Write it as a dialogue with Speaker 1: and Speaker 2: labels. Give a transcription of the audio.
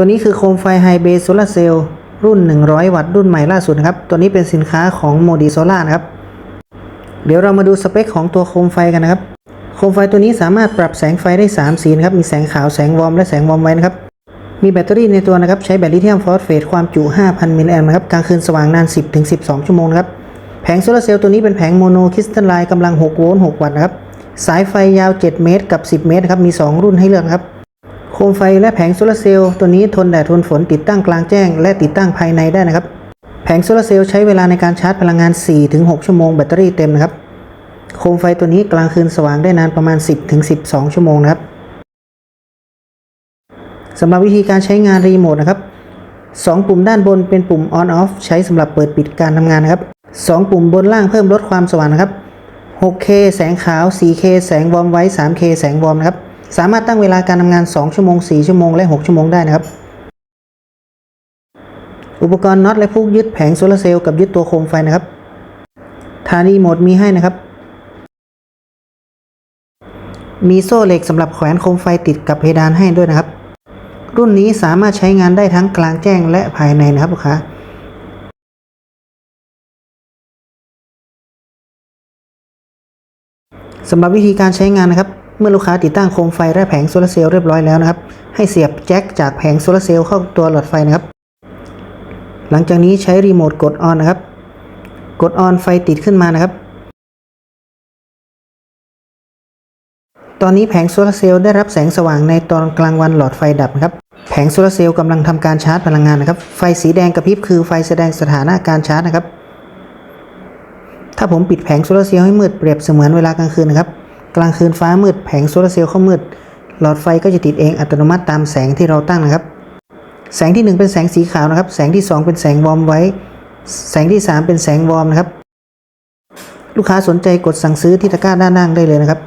Speaker 1: ตัวนี้คือโคมไฟไฮเบสโซลาเซลล์รุ่น 100 วัตต์รุ่นใหม่ล่าสุดนะครับ ตัวนี้เป็นสินค้าของโมดีโซล่านะครับ เดี๋ยวเรามาดูสเปคของตัวโคมไฟกันนะครับ โคมไฟตัวนี้สามารถปรับแสงไฟได้ 3 สีนะครับ มีแสงขาว แสงวอร์ม และแสงวอร์มไว้นะครับ มีแบตเตอรี่ในตัวนะครับ ใช้แบตลิเธียมฟอสเฟตความจุ 5,000 มิลลิแอมป์นะครับ กลางคืนสว่างนาน 10-12 ชั่วโมงนะครับ แผงโซลาเซลล์ตัวนี้เป็นแผงโมโนคริสตัลไลน์กำลัง 6 โวลต์ 6 วัตต์นะครับ สายไฟยาว 7 เมตร กับ 10 เมตรครับ มี 2 รุ่นให้เลือกครับ มไฟและแผงโซลาร์เซลล์ตัวนี้ทนแดดทนฝนติดตั้งกลางแจ้ง และติดตั้งภายในได้นะครับ แผงโซลาร์เซลล์ใช้เวลาในการชาร์จพลังงาน 4-6 ชั่วโมงแบตเตอรี่เต็มนะครับ โคมไฟตัวนี้กลางคืนสว่างได้นานประมาณ 10-12 ชั่วโมงนะครับสำหรับวิธีการใช้งานรีโมทนะครับ 2 ปุ่มด้านบนเป็นปุ่ม on off ใช้สำหรับเปิดปิดการทำงานนะครับ 2 ปุ่มบนล่างเพิ่มลดความสว่างนะครับ 6K แสงขาว 4K แสงวอร์มไว้ 3K แสงวอร์มนะครับ สามารถตั้งเวลาการทำงาน 2 ชั่วโมง 4 ชั่วโมง และ 6 ชั่วโมงได้นะครับ อุปกรณ์น็อตและพุกยึดแผงโซลาร์เซลล์กับยึดตัวโคมไฟนะครับฐานีโหมทมีให้นะครับ มีโซ่เหล็กสำหรับแขวนโคมไฟติดกับเพดานให้ด้วยนะครับ รุ่นนี้สามารถใช้งานได้ทั้งกลางแจ้งและภายในนะครับลูกค้าสำหรับวิธีการใช้งานนะครับ เมื่อลูกค้าติดตั้งโคมไฟและแผงโซลาเซลล์เรียบร้อยแล้วนะครับ ให้เสียบแจ็คจากแผงโซลาเซลล์เข้าตัวหลอดไฟนะครับ หลังจากนี้ใช้รีโมทกดออนนะครับ กดออนไฟติดขึ้นมานะครับ ตอนนี้แผงโซลาเซลล์ได้รับแสงสว่างในตอนกลางวันหลอดไฟดับครับ แผงโซลาเซลล์กำลังทำการชาร์จพลังงานนะครับ ไฟสีแดงกระพริบคือไฟแสดงสถานะการชาร์จนะครับ ถ้าผมปิดแผงโซลาเซลล์ให้มืดเปรียบเสมือนเวลากลางคืนนะครับ กลางคืนฟ้ามืดแผงโซลาร์เซลล์เข้ามืด หลอดไฟก็จะติดเองอัตโนมัติตามแสงที่เราตั้งนะครับ แสงที่ 1 เป็นแสงสีขาวนะครับ แสงที่ 2 เป็นแสงวอร์มไว้ แสงที่ 3 เป็นแสงวอร์มนะครับ ลูกค้าสนใจกดสั่งซื้อที่ตะกร้าด้านล่างได้เลยนะครับ